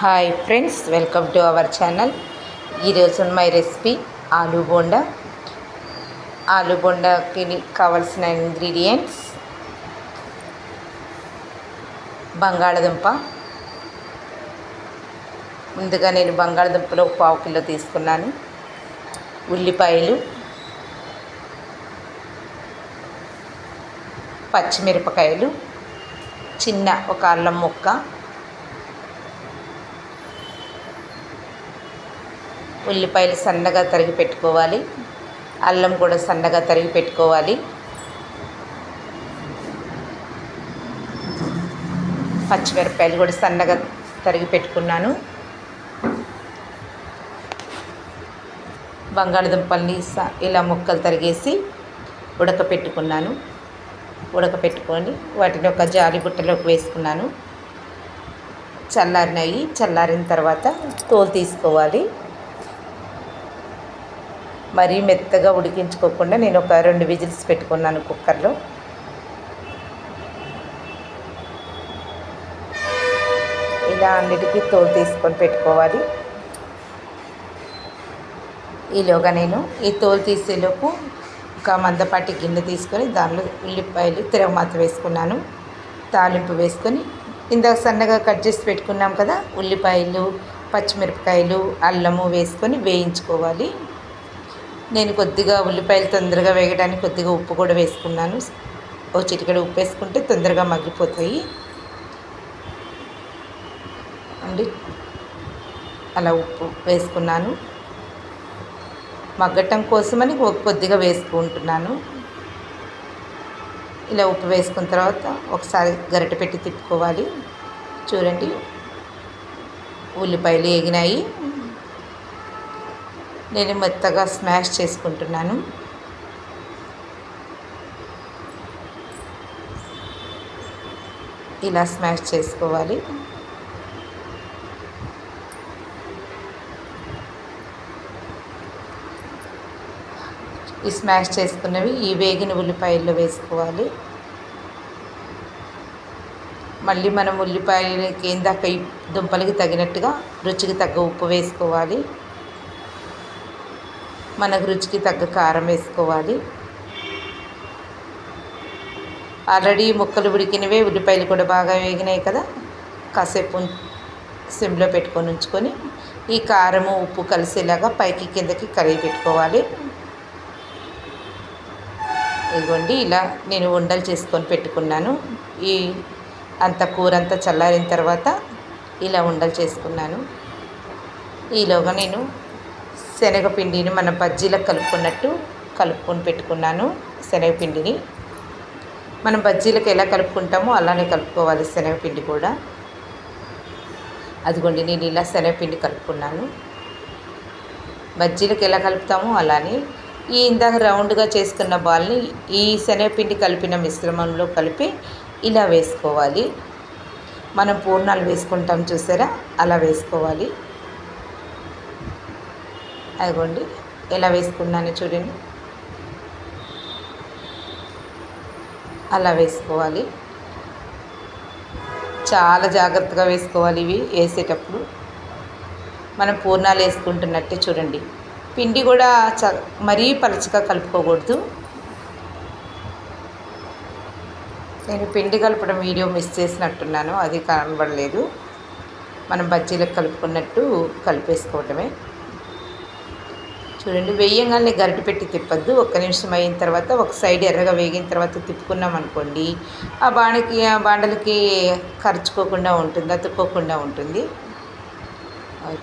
Hi friends welcome to our channel. ఈరోజు my recipe aloo bonda. Aloo బోండాకి కావలసిన ఇంగ్రీడియంట్స్ బంగాళదుంప. ముందుగా నేను బంగాళదుంపలో పావు కిలో తీసుకున్నాను. ఉల్లిపాయలు పచ్చిమిరపకాయలు చిన్న ఒక అల్లం ముక్క ఉల్లిపాయలు సన్నగా తరిగి పెట్టుకోవాలి. అల్లం కూడా సన్నగా తరిగి పెట్టుకోవాలి. పచ్చిమిరపకాయలు కూడా సన్నగా తరిగి పెట్టుకున్నాను. బంగాళదుంపల్ని ఇలా ముక్కలు తరిగేసి ఉడకపెట్టుకున్నాను. ఉడకపెట్టుకొని వాటిని ఒక జాలి బుట్టలోకి వేసుకున్నాను. చల్లారినవి చల్లారిన తర్వాత తోలు తీసుకోవాలి. మరీ మెత్తగా ఉడికించుకోకుండా నేను ఒక రెండు విజిల్స్ పెట్టుకున్నాను కుక్కర్లో. ఇలా అన్నిటికీ తోలు తీసుకొని పెట్టుకోవాలి. ఈలోగా నేను ఈ తోలు తీసేలోపు ఒక మందపాటి గిన్నె తీసుకొని దానిలో ఉల్లిపాయలు తిరగమాత వేసుకున్నాను. తాలింపు వేసుకొని ఇందాక సన్నగా కట్ చేసి పెట్టుకున్నాం కదా ఉల్లిపాయలు పచ్చిమిరపకాయలు అల్లము వేసుకొని వేయించుకోవాలి. నేను కొద్దిగా ఉల్లిపాయలు తొందరగా వేగడానికి కొద్దిగా ఉప్పు కూడా వేసుకున్నాను. ఓ చిటికెడు ఉప్పు వేసుకుంటే తొందరగా మగ్గిపోతాయి. అండి అలా ఉప్పు వేసుకున్నాను. మగ్గటం కోసమని కొద్దిగా వేసుకుంటున్నాను. ఇలా ఉప్పు వేసుకున్న తర్వాత ఒకసారి గరిటె పెట్టి తిప్పుకోవాలి. చూడండి ఉల్లిపాయలు వేగినాయి నేను మెత్తగా స్మాష్ చేసుకుంటున్నాను. ఇలా స్మాష్ చేసుకోవాలి. ఈ స్మాష్ చేసుకున్నవి ఈ వేగిన ఉల్లిపాయల్లో వేసుకోవాలి. మళ్ళీ మనం ఉల్లిపాయలకి ఇందాక దుంపలకి తగినట్టుగా రుచికి తగ్గ ఉప్పు వేసుకోవాలి. మనకు రుచికి తగ్గ కారం వేసుకోవాలి. ఆల్రెడీ ముక్కలు ఉడికినవే ఉల్లిపాయలు కూడా బాగా వేగినాయి కదా. కాసేపు సిమ్లో పెట్టుకొని ఉంచుకొని ఈ కారము ఉప్పు కలిసేలాగా పైకి కిందకి కరిగి పెట్టుకోవాలి. ఇదిగోండి ఇలా నేను ఉండలు చేసుకొని పెట్టుకున్నాను. ఈ అంత కూర అంతా చల్లారిన తర్వాత ఇలా ఉండలు చేసుకున్నాను. ఈలోగా నేను శనగపిండిని మన బజ్జీలకు కలుపుకున్నట్టు కలుపుకొని పెట్టుకున్నాను శనగపిండిని. మనం బజ్జీలకు ఎలా కలుపుకుంటామో అలానే కలుపుకోవాలి శనగపిండి కూడా. అదిగోండి నేను ఇలా శనగపిండి కలుపుకున్నాను. బజ్జీలకు ఎలా కలుపుతామో అలానే ఈ ఇందాక రౌండ్గా చేసుకున్న బాల్ని ఈ శనగపిండి కలిపిన మిశ్రమంలో కలిపి ఇలా వేసుకోవాలి. మనం పూర్ణాలు వేసుకుంటాం చూసారా? అలా వేసుకోవాలి. అదిగోండి ఎలా వేసుకున్నాను చూడండి. అలా వేసుకోవాలి. చాలా జాగ్రత్తగా వేసుకోవాలి ఇవి వేసేటప్పుడు. మనం పూర్ణాలు వేసుకుంటున్నట్టే చూడండి. పిండి కూడా చ మరీ పలచగా కలుపుకోకూడదు. నేను పిండి కలపడం వీడియో మిస్ చేసినట్టున్నాను అది కనబడలేదు. మనం బజ్జీలకు కలుపుకున్నట్టు కలిపేసుకోవటమే. చూడండి వేయంగానే గరిటె పెట్టి తిప్పద్దు. ఒక్క నిమిషం అయిన తర్వాత ఒక సైడ్ ఎర్రగా వేగిన తర్వాత తిప్పుకున్నాం అనుకోండి ఆ బాణకి ఆ బాండలకి ఖర్చుకోకుండా ఉంటుంది అతుక్కోకుండా ఉంటుంది.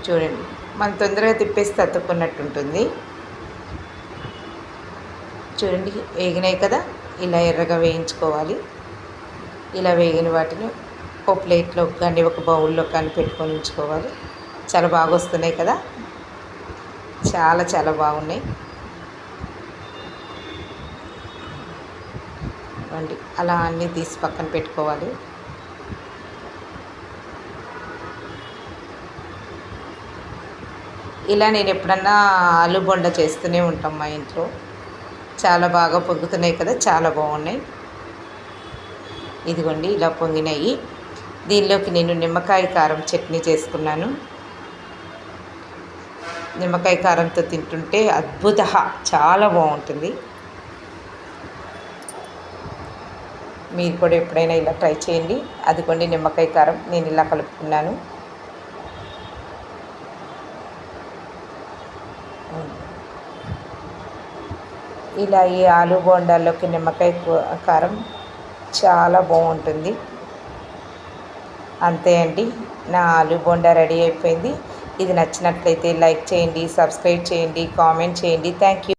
చూడండి మనం తొందరగా తిప్పేస్తే అతుక్కున్నట్టు ఉంటుంది. చూడండి వేగినాయి కదా ఇలా ఎర్రగా వేయించుకోవాలి. ఇలా వేగిన వాటిని ఒక ప్లేట్లో కానీ ఒక బౌల్లో కానీ పెట్టుకొని ఉంచుకోవాలి. చాలా బాగా వస్తున్నాయి కదా. చాలా చాలా బాగున్నాయి. అండి అలా అన్నీ తీసి పక్కన పెట్టుకోవాలి. ఇలా నేను ఎప్పుడన్నా ఆలు బొండ చేస్తూనే ఉంటాం మా ఇంట్లో. చాలా బాగా పొంగుతున్నాయి కదా చాలా బాగున్నాయి. ఇదిగోండి ఇలా పొంగినాయి. దీనిలోకి నేను నిమ్మకాయ కారం చట్నీ చేసుకున్నాను. నిమ్మకాయ కారంతో తింటుంటే అద్భుత చాలా బాగుంటుంది. మీరు కూడా ఎప్పుడైనా ఇలా ట్రై చేయండి. అదిగోండి నిమ్మకాయ కారం నేను ఇలా కలుపుకున్నాను. ఇలా ఈ ఆలు బోండాల్లోకి నిమ్మకాయ కారం చాలా బాగుంటుంది. అంతే అండి. నా ఆలు బోండా రెడీ అయిపోయింది. ఇది నచ్చినట్లయితే లైక్ చేయండి సబ్స్క్రైబ్ చేయండి కామెంట్ చేయండి. Thank you